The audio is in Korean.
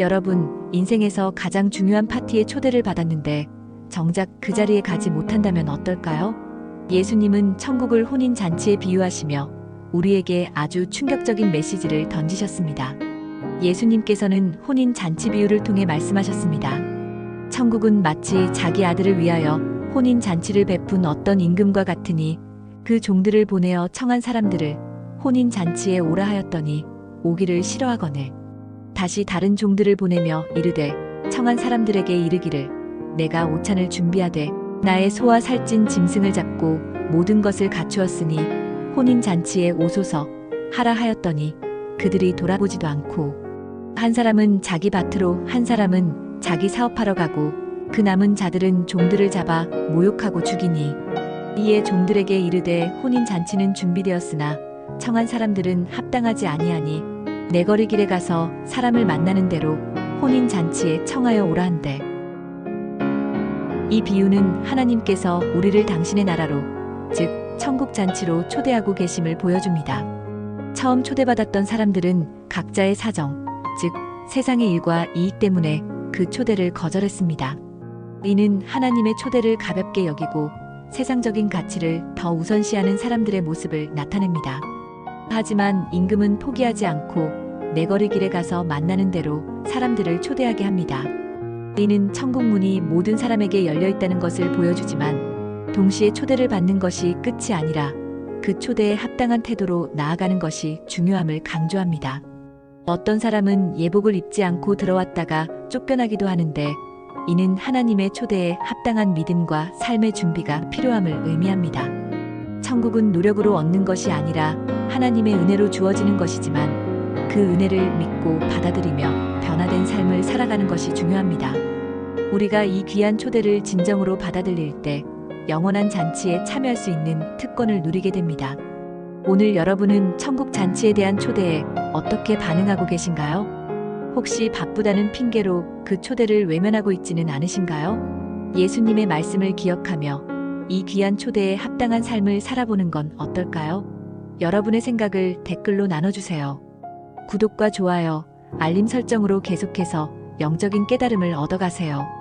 여러분, 인생에서 가장 중요한 파티에 초대를 받았는데 정작 그 자리에 가지 못한다면 어떨까요? 예수님은 천국을 혼인 잔치에 비유하시며 우리에게 아주 충격적인 메시지를 던지셨습니다. 예수님께서는 혼인 잔치 비유를 통해 말씀하셨습니다. 천국은 마치 자기 아들을 위하여 혼인 잔치를 베푼 어떤 임금과 같으니 그 종들을 보내어 청한 사람들을 혼인 잔치에 오라 하였더니 오기를 싫어하거늘 다시 다른 종들을 보내며 이르되 청한 사람들에게 이르기를 내가 오찬을 준비하되 나의 소와 살찐 짐승을 잡고 모든 것을 갖추었으니 혼인 잔치에 오소서 하라 하였더니 그들이 돌아보지도 않고 한 사람은 자기 밭으로 한 사람은 자기 사업하러 가고 그 남은 자들은 종들을 잡아 모욕하고 죽이니 이에 종들에게 이르되 혼인 잔치는 준비되었으나 청한 사람들은 합당하지 아니하니 내거리 길에 가서 사람을 만나는 대로 혼인 잔치에 청하여 오라 한대. 이 비유는 하나님께서 우리를 당신의 나라로 즉 천국 잔치로 초대하고 계심을 보여줍니다. 처음 초대받았던 사람들은 각자의 사정, 즉 세상의 일과 이익 때문에 그 초대를 거절했습니다. 이는 하나님의 초대를 가볍게 여기고 세상적인 가치를 더 우선시하는 사람들의 모습을 나타냅니다. 하지만 임금은 포기하지 않고 내거리 길에 가서 만나는 대로 사람들을 초대하게 합니다. 이는 천국 문이 모든 사람에게 열려 있다는 것을 보여주지만 동시에 초대를 받는 것이 끝이 아니라 그 초대에 합당한 태도로 나아가는 것이 중요함을 강조합니다. 어떤 사람은 예복을 입지 않고 들어왔다가 쫓겨나기도 하는데 이는 하나님의 초대에 합당한 믿음과 삶의 준비가 필요함을 의미합니다. 천국은 노력으로 얻는 것이 아니라 하나님의 은혜로 주어지는 것이지만 그 은혜를 믿고 받아들이며 변화된 삶을 살아가는 것이 중요합니다. 우리가 이 귀한 초대를 진정으로 받아들일 때 영원한 잔치에 참여할 수 있는 특권을 누리게 됩니다. 오늘 여러분은 천국 잔치에 대한 초대에 어떻게 반응하고 계신가요? 혹시 바쁘다는 핑계로 그 초대를 외면하고 있지는 않으신가요? 예수님의 말씀을 기억하며 이 귀한 초대에 합당한 삶을 살아보는 건 어떨까요? 여러분의 생각을 댓글로 나눠주세요. 구독과 좋아요, 알림 설정으로 계속해서 영적인 깨달음을 얻어가세요.